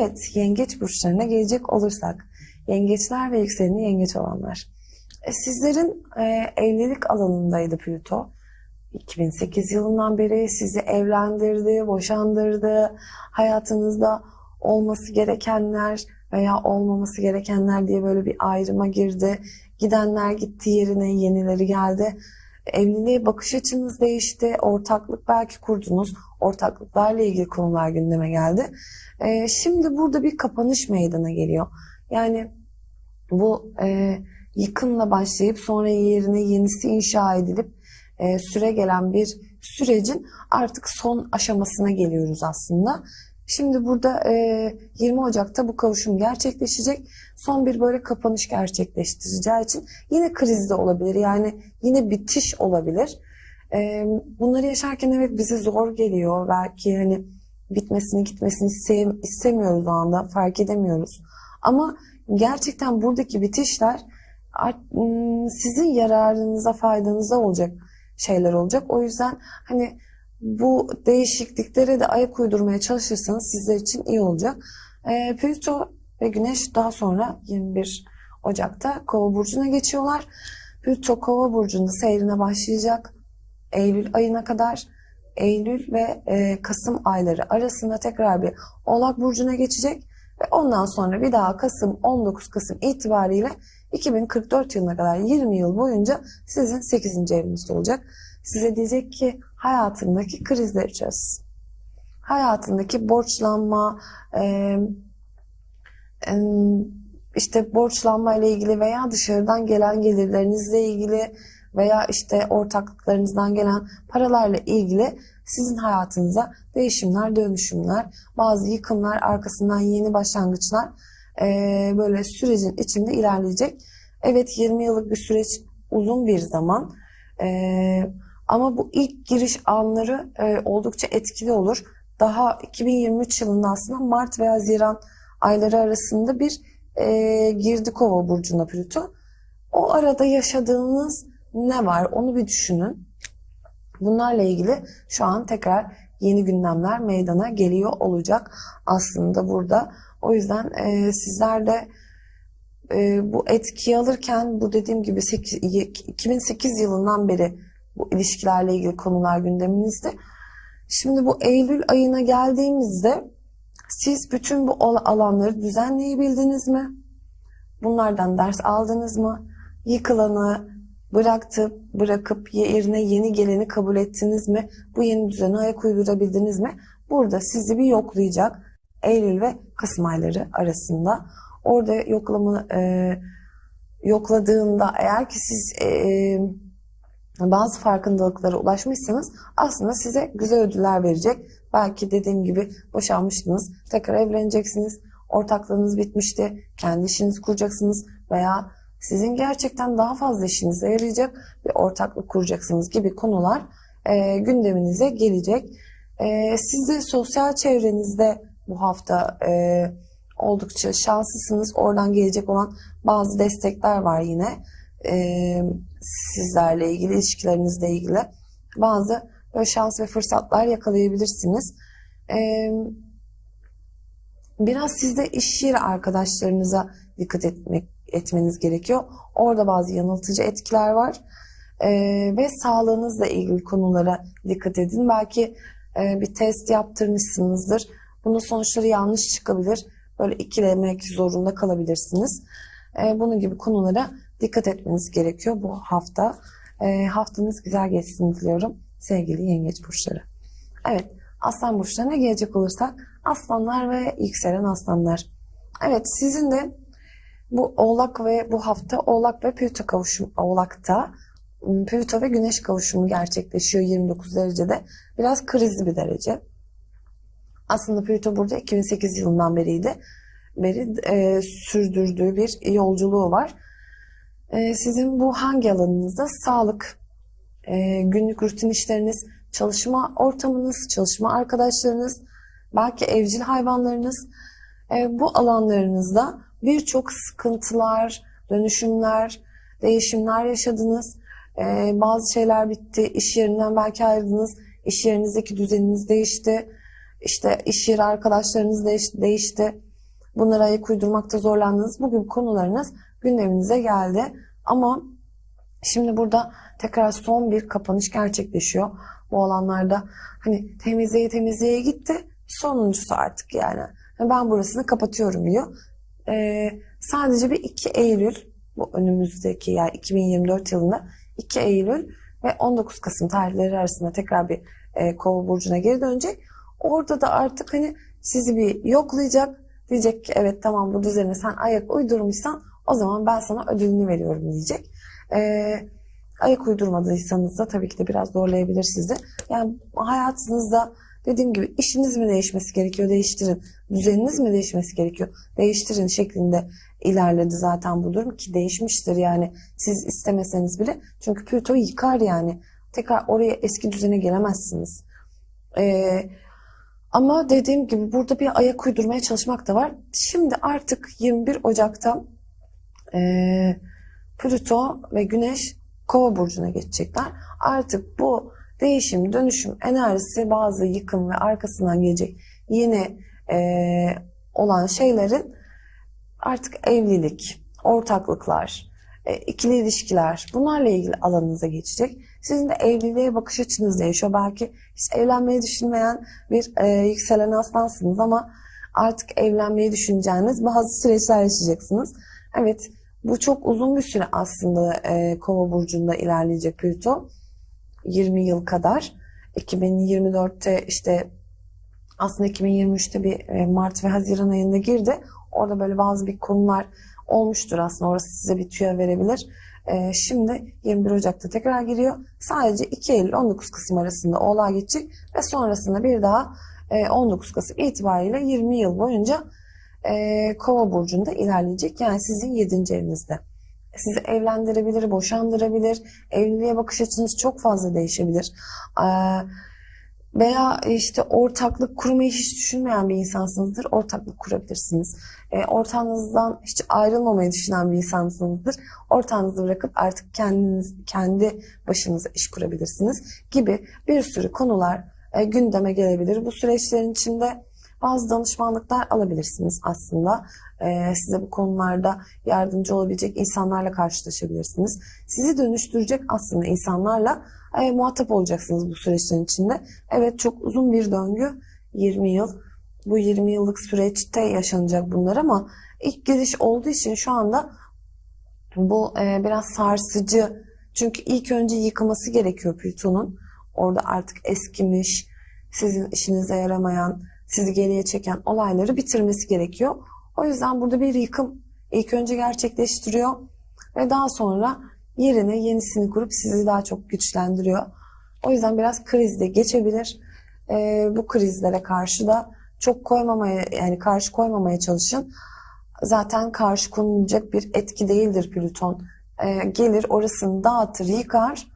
Evet, yengeç burçlarına gelecek olursak, yengeçler ve yükseleni yengeç olanlar. E, sizlerin e, evlilik alanındaydı Plüto. 2008 yılından beri sizi evlendirdi, boşandırdı. Hayatınızda olması gerekenler veya olmaması gerekenler diye böyle bir ayrıma girdi. Gidenler gitti yerine yenileri geldi. Evliliğe bakış açınız değişti. Ortaklık belki kurdunuz. Ortaklıklarla ilgili konular gündeme geldi. Ee, şimdi burada bir kapanış meydana geliyor. Yani bu e, yıkımla başlayıp sonra yerine yenisi inşa edilip e, süre gelen bir sürecin artık son aşamasına geliyoruz aslında. Şimdi burada e, 20 Ocak'ta bu kavuşum gerçekleşecek. Son bir böyle kapanış gerçekleştireceği için yine krizde olabilir. Yani yine bitiş olabilir. E, bunları yaşarken evet bize zor geliyor. Belki hani bitmesini gitmesini istemiyoruz o anda fark edemiyoruz. Ama gerçekten buradaki bitişler sizin yararınıza faydanıza olacak şeyler olacak. O yüzden hani bu değişikliklere de ayak uydurmaya çalışırsanız sizler için iyi olacak. E, Plüto ve Güneş daha sonra 21 Ocak'ta Kova burcuna geçiyorlar. Plüto Kova burcunda seyrine başlayacak. Eylül ayına kadar Eylül ve e, Kasım ayları arasında tekrar bir Oğlak burcuna geçecek ve ondan sonra bir daha Kasım 19 Kasım itibariyle 2044 yılına kadar 20 yıl boyunca sizin 8. evinizde olacak. Size diyecek ki hayatındaki krizleri çöz. Hayatındaki borçlanma, e, e, işte borçlanma ile ilgili veya dışarıdan gelen gelirlerinizle ilgili veya işte ortaklıklarınızdan gelen paralarla ilgili sizin hayatınıza değişimler, dönüşümler, bazı yıkımlar, arkasından yeni başlangıçlar e, böyle sürecin içinde ilerleyecek. Evet 20 yıllık bir süreç uzun bir zaman. E, ama bu ilk giriş anları e, oldukça etkili olur. Daha 2023 yılında aslında Mart ve Haziran ayları arasında bir e, girdi kova burcuna Plüto. O arada yaşadığınız ne var onu bir düşünün. Bunlarla ilgili şu an tekrar yeni gündemler meydana geliyor olacak aslında burada. O yüzden e, sizler de e, bu etkiyi alırken bu dediğim gibi 8, 2008 yılından beri bu ilişkilerle ilgili konular gündeminizde. Şimdi bu Eylül ayına geldiğimizde siz bütün bu alanları düzenleyebildiniz mi? Bunlardan ders aldınız mı? Yıkılanı bıraktı, bırakıp yerine yeni geleni kabul ettiniz mi? Bu yeni düzene ayak uydurabildiniz mi? Burada sizi bir yoklayacak Eylül ve Kasım ayları arasında. Orada yoklama e, yokladığında eğer ki siz e, bazı farkındalıklara ulaşmışsanız aslında size güzel ödüller verecek. Belki dediğim gibi boşanmıştınız, tekrar evleneceksiniz, ortaklığınız bitmişti, kendi işinizi kuracaksınız veya sizin gerçekten daha fazla işinize yarayacak bir ortaklık kuracaksınız gibi konular e, gündeminize gelecek. E, siz de sosyal çevrenizde bu hafta e, oldukça şanslısınız. Oradan gelecek olan bazı destekler var yine. E, sizlerle ilgili, ilişkilerinizle ilgili bazı böyle şans ve fırsatlar yakalayabilirsiniz. Ee, biraz sizde iş yeri arkadaşlarınıza dikkat etmek etmeniz gerekiyor. Orada bazı yanıltıcı etkiler var. Ee, ve sağlığınızla ilgili konulara dikkat edin. Belki e, bir test yaptırmışsınızdır. Bunun sonuçları yanlış çıkabilir. Böyle ikilemek zorunda kalabilirsiniz. E, bunun gibi konulara dikkat etmeniz gerekiyor bu hafta. E, haftanız güzel geçsin diliyorum sevgili yengeç burçları. Evet aslan burçlarına gelecek olursak aslanlar ve yükselen aslanlar. Evet sizin de bu oğlak ve bu hafta oğlak ve Plüto kavuşum oğlakta ıı, Plüto ve Güneş kavuşumu gerçekleşiyor 29 derecede. Biraz krizli bir derece. Aslında Plüto burada 2008 yılından beriydi. Beri e, sürdürdüğü bir yolculuğu var. E, sizin bu hangi alanınızda? Sağlık, e, günlük rutin işleriniz, çalışma ortamınız, çalışma arkadaşlarınız, belki evcil hayvanlarınız. E, bu alanlarınızda birçok sıkıntılar, dönüşümler, değişimler yaşadınız. E, bazı şeyler bitti, iş yerinden belki ayrıldınız, iş yerinizdeki düzeniniz değişti, işte iş yeri arkadaşlarınız değişti. bunlara ayak uydurmakta zorlandınız. Bugün konularınız gündeminize geldi. Ama şimdi burada tekrar son bir kapanış gerçekleşiyor. Bu alanlarda hani temizliğe temizliğe gitti. Sonuncusu artık yani. Ben burasını kapatıyorum diyor. Ee, sadece bir 2 Eylül bu önümüzdeki yani 2024 yılında 2 Eylül ve 19 Kasım tarihleri arasında tekrar bir e, Kova burcuna geri dönecek. Orada da artık hani sizi bir yoklayacak. Diyecek ki evet tamam bu düzene sen ayak uydurmuşsan o zaman ben sana ödülünü veriyorum diyecek. Ee, ayak uydurmadıysanız da tabii ki de biraz zorlayabilir sizi. Yani hayatınızda dediğim gibi işiniz mi değişmesi gerekiyor değiştirin. Düzeniniz mi değişmesi gerekiyor değiştirin şeklinde ilerledi zaten bu durum ki değişmiştir yani siz istemeseniz bile. Çünkü Plüto yıkar yani. Tekrar oraya eski düzene gelemezsiniz. Ee, ama dediğim gibi burada bir ayak uydurmaya çalışmak da var. Şimdi artık 21 Ocak'ta e, Plüto ve Güneş Kova burcuna geçecekler. Artık bu değişim, dönüşüm enerjisi bazı yıkım ve arkasından gelecek yeni e, olan şeylerin artık evlilik, ortaklıklar, e, ikili ilişkiler bunlarla ilgili alanınıza geçecek. Sizin de evliliğe bakış açınız değişiyor. Belki hiç evlenmeyi düşünmeyen bir e, yükselen aslansınız ama artık evlenmeyi düşüneceğiniz bazı süreçler yaşayacaksınız. Evet bu çok uzun bir süre aslında e, Kova burcunda ilerleyecek Plüto. 20 yıl kadar. 2024'te işte aslında 2023'te bir e, Mart ve Haziran ayında girdi. Orada böyle bazı bir konular olmuştur aslında. Orası size bir tüyo verebilir. E, şimdi 21 Ocak'ta tekrar giriyor. Sadece 2 Eylül 19 Kasım arasında oğlağa geçecek ve sonrasında bir daha e, 19 Kasım itibariyle 20 yıl boyunca e, Kova burcunda ilerleyecek. Yani sizin 7. evinizde. Sizi evlendirebilir, boşandırabilir. Evliliğe bakış açınız çok fazla değişebilir. Ee, veya işte ortaklık kurmayı hiç düşünmeyen bir insansınızdır. Ortaklık kurabilirsiniz. E, ortağınızdan hiç ayrılmamayı düşünen bir insansınızdır. Ortağınızı bırakıp artık kendiniz kendi başınıza iş kurabilirsiniz gibi bir sürü konular e, gündeme gelebilir. Bu süreçlerin içinde bazı danışmanlıklar alabilirsiniz aslında. Ee, size bu konularda yardımcı olabilecek insanlarla karşılaşabilirsiniz. Sizi dönüştürecek aslında insanlarla e, muhatap olacaksınız bu süreçlerin içinde. Evet çok uzun bir döngü 20 yıl. Bu 20 yıllık süreçte yaşanacak bunlar ama ilk giriş olduğu için şu anda bu e, biraz sarsıcı. Çünkü ilk önce yıkılması gerekiyor Plüton'un. Orada artık eskimiş, sizin işinize yaramayan, sizi geriye çeken olayları bitirmesi gerekiyor. O yüzden burada bir yıkım ilk önce gerçekleştiriyor ve daha sonra yerine yenisini kurup sizi daha çok güçlendiriyor. O yüzden biraz krizde geçebilir. Ee, bu krizlere karşı da çok koymamaya yani karşı koymamaya çalışın. Zaten karşı konulacak bir etki değildir Plüton. Ee, gelir orasını dağıtır, yıkar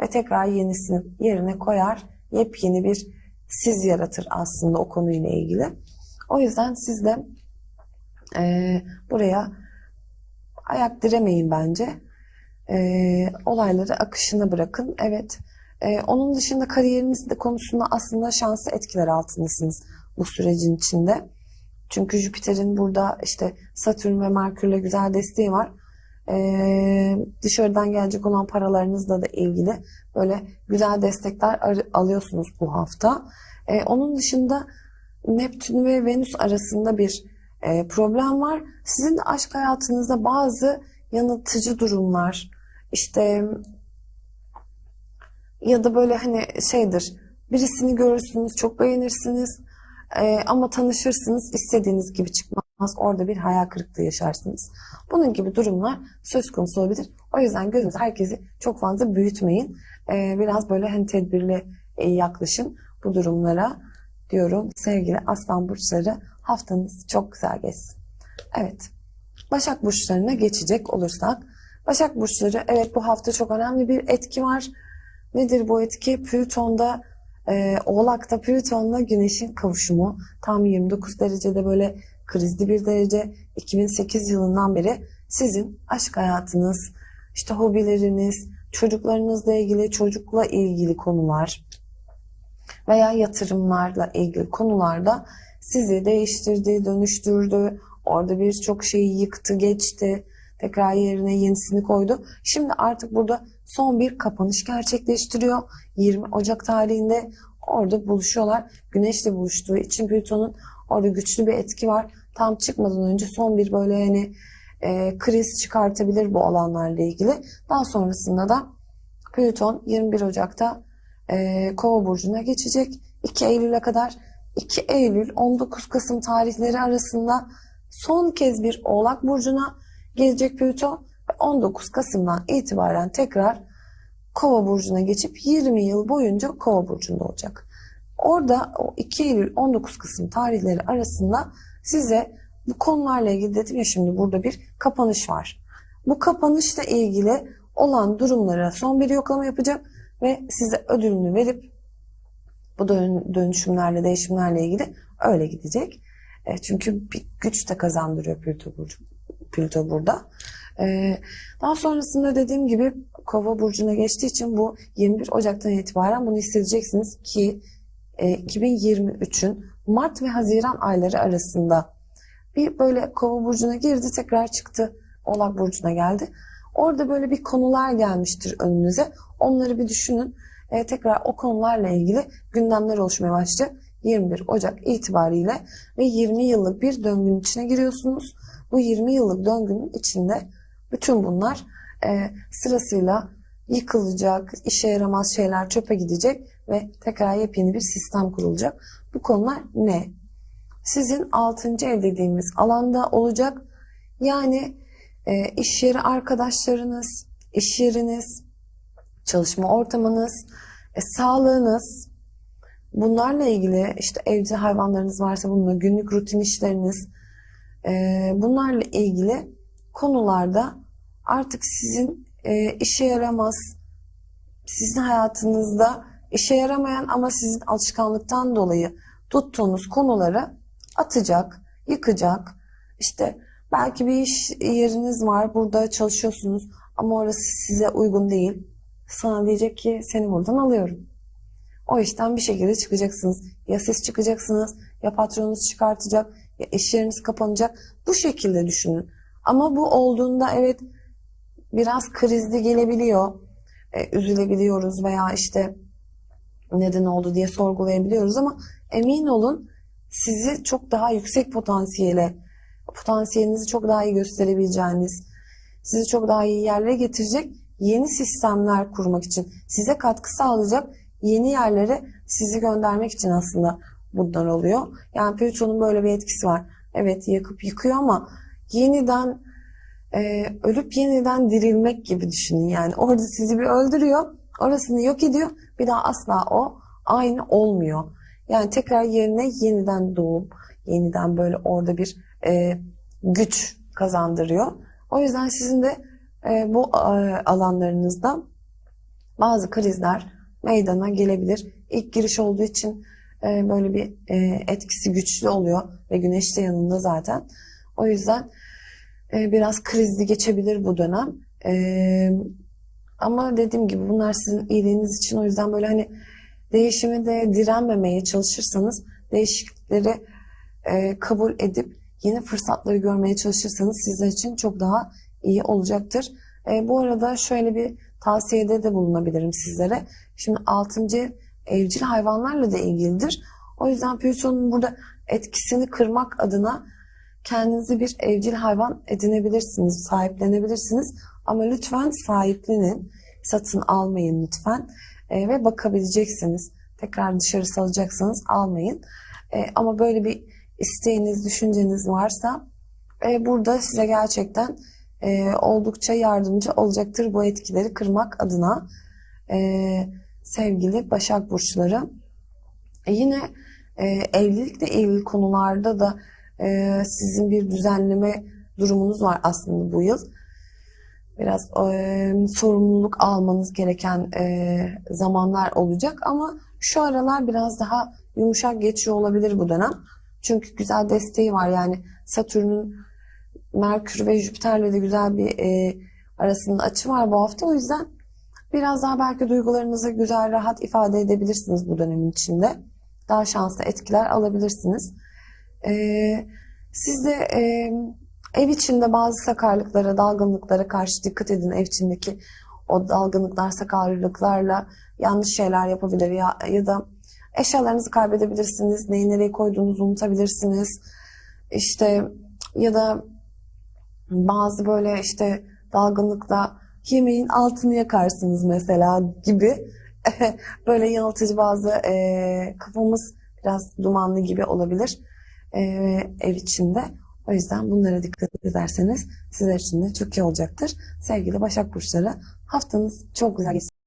ve tekrar yenisini yerine koyar. Yepyeni bir siz yaratır aslında o konuyla ilgili. O yüzden siz de e, buraya ayak diremeyin bence. E, olayları akışına bırakın. Evet. E, onun dışında kariyeriniz de konusunda aslında şanslı etkiler altındasınız bu sürecin içinde. Çünkü Jüpiter'in burada işte Satürn ve Merkür'le güzel desteği var. Ee, dışarıdan gelecek olan paralarınızla da ilgili böyle güzel destekler alıyorsunuz bu hafta. Ee, onun dışında Neptün ve Venüs arasında bir e, problem var. Sizin aşk hayatınızda bazı yanıltıcı durumlar, işte ya da böyle hani şeydir, birisini görürsünüz, çok beğenirsiniz e, ama tanışırsınız, istediğiniz gibi çıkmaz. Orada bir hayal kırıklığı yaşarsınız. Bunun gibi durumlar söz konusu olabilir. O yüzden gözünüzü herkesi çok fazla büyütmeyin. E, biraz böyle hani tedbirli e, yaklaşın bu durumlara diyorum. Sevgili aslan burçları haftanız çok güzel geçsin. Evet. Başak burçlarına geçecek olursak. Başak burçları evet bu hafta çok önemli bir etki var. Nedir bu etki? Plüton'da e, Oğlak'ta Plüton'la Güneş'in kavuşumu tam 29 derecede böyle krizli bir derece 2008 yılından beri sizin aşk hayatınız, işte hobileriniz, çocuklarınızla ilgili, çocukla ilgili konular veya yatırımlarla ilgili konularda sizi değiştirdi, dönüştürdü, Orada birçok şeyi yıktı, geçti. Tekrar yerine yenisini koydu. Şimdi artık burada son bir kapanış gerçekleştiriyor. 20 Ocak tarihinde orada buluşuyorlar. Güneşle buluştuğu için Plüton'un orada güçlü bir etki var. Tam çıkmadan önce son bir böyle yani e, kriz çıkartabilir bu alanlarla ilgili. Daha sonrasında da Plüton 21 Ocak'ta e, Kova burcuna geçecek. 2 Eylül'e kadar 2 Eylül 19 Kasım tarihleri arasında son kez bir Oğlak burcuna gelecek Plüton ve 19 Kasım'dan itibaren tekrar Kova burcuna geçip 20 yıl boyunca Kova burcunda olacak. Orada o 2 Eylül 19 Kasım tarihleri arasında size bu konularla ilgili dedim ya şimdi burada bir kapanış var. Bu kapanışla ilgili olan durumlara son bir yoklama yapacak ve size ödülünü verip bu dönüşümlerle, değişimlerle ilgili öyle gidecek. E, çünkü bir güç de kazandırıyor Plüto, burcu, Plüto burada. E, daha sonrasında dediğim gibi Kova burcuna geçtiği için bu 21 Ocak'tan itibaren bunu hissedeceksiniz ki 2023'ün Mart ve Haziran ayları arasında bir böyle Kova burcuna girdi, tekrar çıktı. Oğlak burcuna geldi. Orada böyle bir konular gelmiştir önünüze. Onları bir düşünün. E, tekrar o konularla ilgili gündemler oluşmaya başlayacak. 21 Ocak itibariyle ve 20 yıllık bir döngünün içine giriyorsunuz. Bu 20 yıllık döngünün içinde bütün bunlar e, sırasıyla yıkılacak, işe yaramaz şeyler çöpe gidecek ve tekrar yepyeni bir sistem kurulacak. Bu konular ne? Sizin 6. ev dediğimiz alanda olacak. Yani e, iş yeri arkadaşlarınız, iş yeriniz, çalışma ortamınız, e, sağlığınız, bunlarla ilgili işte evcil hayvanlarınız varsa bununla günlük rutin işleriniz, e, bunlarla ilgili konularda artık sizin e, işe yaramaz, sizin hayatınızda işe yaramayan ama sizin alışkanlıktan dolayı tuttuğunuz konuları atacak, yıkacak. İşte belki bir iş yeriniz var, burada çalışıyorsunuz ama orası size uygun değil. Sana diyecek ki seni buradan alıyorum. O işten bir şekilde çıkacaksınız. Ya siz çıkacaksınız, ya patronunuz çıkartacak, ya iş yeriniz kapanacak. Bu şekilde düşünün. Ama bu olduğunda evet biraz krizli gelebiliyor. E, üzülebiliyoruz veya işte neden oldu diye sorgulayabiliyoruz ama emin olun sizi çok daha yüksek potansiyele, potansiyelinizi çok daha iyi gösterebileceğiniz, sizi çok daha iyi yerlere getirecek yeni sistemler kurmak için, size katkı sağlayacak yeni yerlere sizi göndermek için aslında bunlar oluyor. Yani Plüton'un böyle bir etkisi var. Evet yakıp yıkıyor ama yeniden e, ölüp yeniden dirilmek gibi düşünün. Yani orada sizi bir öldürüyor, orasını yok ediyor. Bir daha asla o aynı olmuyor. Yani tekrar yerine yeniden doğum, yeniden böyle orada bir e, güç kazandırıyor. O yüzden sizin de e, bu e, alanlarınızda bazı krizler meydana gelebilir. İlk giriş olduğu için e, böyle bir e, etkisi güçlü oluyor ve güneş de yanında zaten. O yüzden e, biraz krizli geçebilir bu dönem. E, ama dediğim gibi bunlar sizin iyiliğiniz için o yüzden böyle hani değişimi de direnmemeye çalışırsanız değişiklikleri e, kabul edip yeni fırsatları görmeye çalışırsanız sizler için çok daha iyi olacaktır. E, bu arada şöyle bir tavsiyede de bulunabilirim sizlere. Şimdi 6. evcil hayvanlarla da ilgilidir. O yüzden Plüton'un burada etkisini kırmak adına kendinizi bir evcil hayvan edinebilirsiniz, sahiplenebilirsiniz. Ama lütfen sahiplenin, satın almayın lütfen e, ve bakabileceksiniz. Tekrar dışarı salacaksanız almayın. E, ama böyle bir isteğiniz, düşünceniz varsa e, burada size gerçekten e, oldukça yardımcı olacaktır bu etkileri kırmak adına e, sevgili Başak Burçları. E, yine e, evlilikle ilgili konularda da e, sizin bir düzenleme durumunuz var aslında bu yıl. Biraz e, sorumluluk almanız gereken e, zamanlar olacak ama şu aralar biraz daha yumuşak geçiyor olabilir bu dönem. Çünkü güzel desteği var yani Satürn'ün Merkür ve Jüpiter'le de güzel bir e, arasında açı var bu hafta. O yüzden biraz daha belki duygularınızı güzel, rahat ifade edebilirsiniz bu dönemin içinde. Daha şanslı etkiler alabilirsiniz. E, Siz de e, ev içinde bazı sakarlıklara, dalgınlıklara karşı dikkat edin. Ev içindeki o dalgınlıklar, sakarlıklarla yanlış şeyler yapabilir ya, ya da eşyalarınızı kaybedebilirsiniz. Neyi nereye koyduğunuzu unutabilirsiniz. İşte ya da bazı böyle işte dalgınlıkla yemeğin altını yakarsınız mesela gibi böyle yanıltıcı bazı e, kafamız biraz dumanlı gibi olabilir e, ev içinde. O yüzden bunlara dikkat ederseniz sizler için de çok iyi olacaktır. Sevgili Başak Burçları haftanız çok güzel geçsin.